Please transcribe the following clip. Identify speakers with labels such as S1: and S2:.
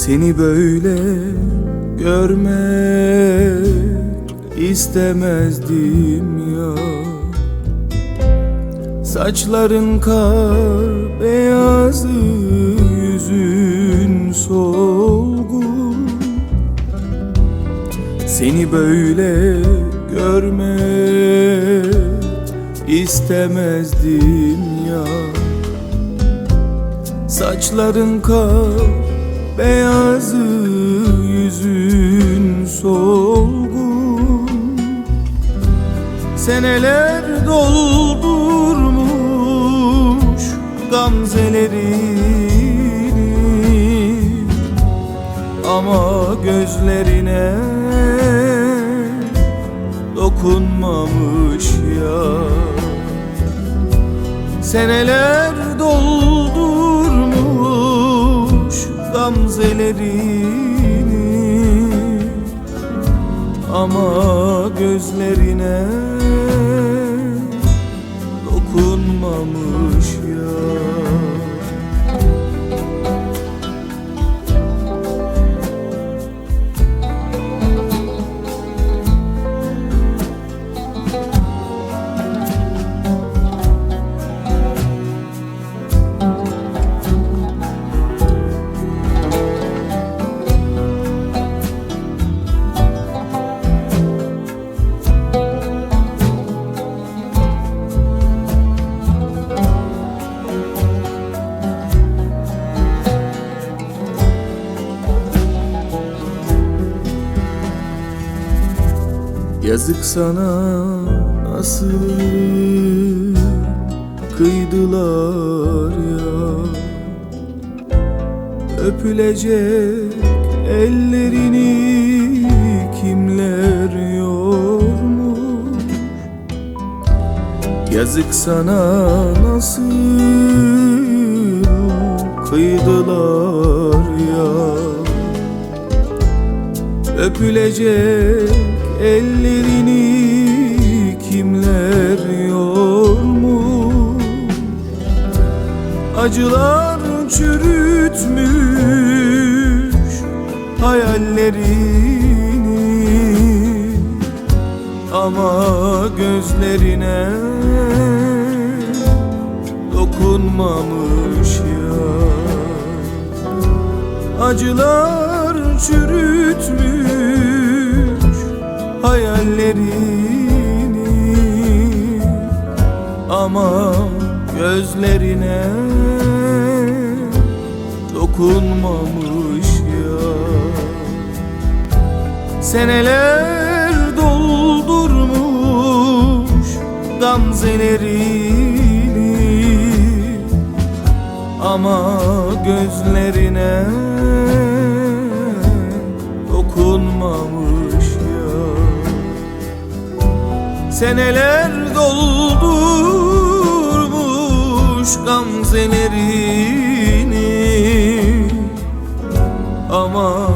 S1: Seni böyle görmek istemezdim ya. Saçların kar beyazı yüzün solgun. Seni böyle görmek istemezdim ya. Saçların kar beyazı yüzün solgun. Seneler doldurmuş gamzelerini. Ama gözlerine dokunmamış ya Seneler doldurmuş gamzelerini Ama gözlerine dokunmamış ya Yazık sana nasıl kıydılar ya? Öpülecek ellerini kimler yormuş? Yazık sana nasıl kıydılar Öpülecek ellerini kimler yormuş? Acılar çürütmüş hayallerini. Ama gözlerine dokunmamış ya Acılar çürütmüş hayallerini Ama gözlerine dokunmamış ya Seneler doldurmuş gamzelerini Ama gözlerine dokunmamış Seneler doldurmuş gamzelerini. Ama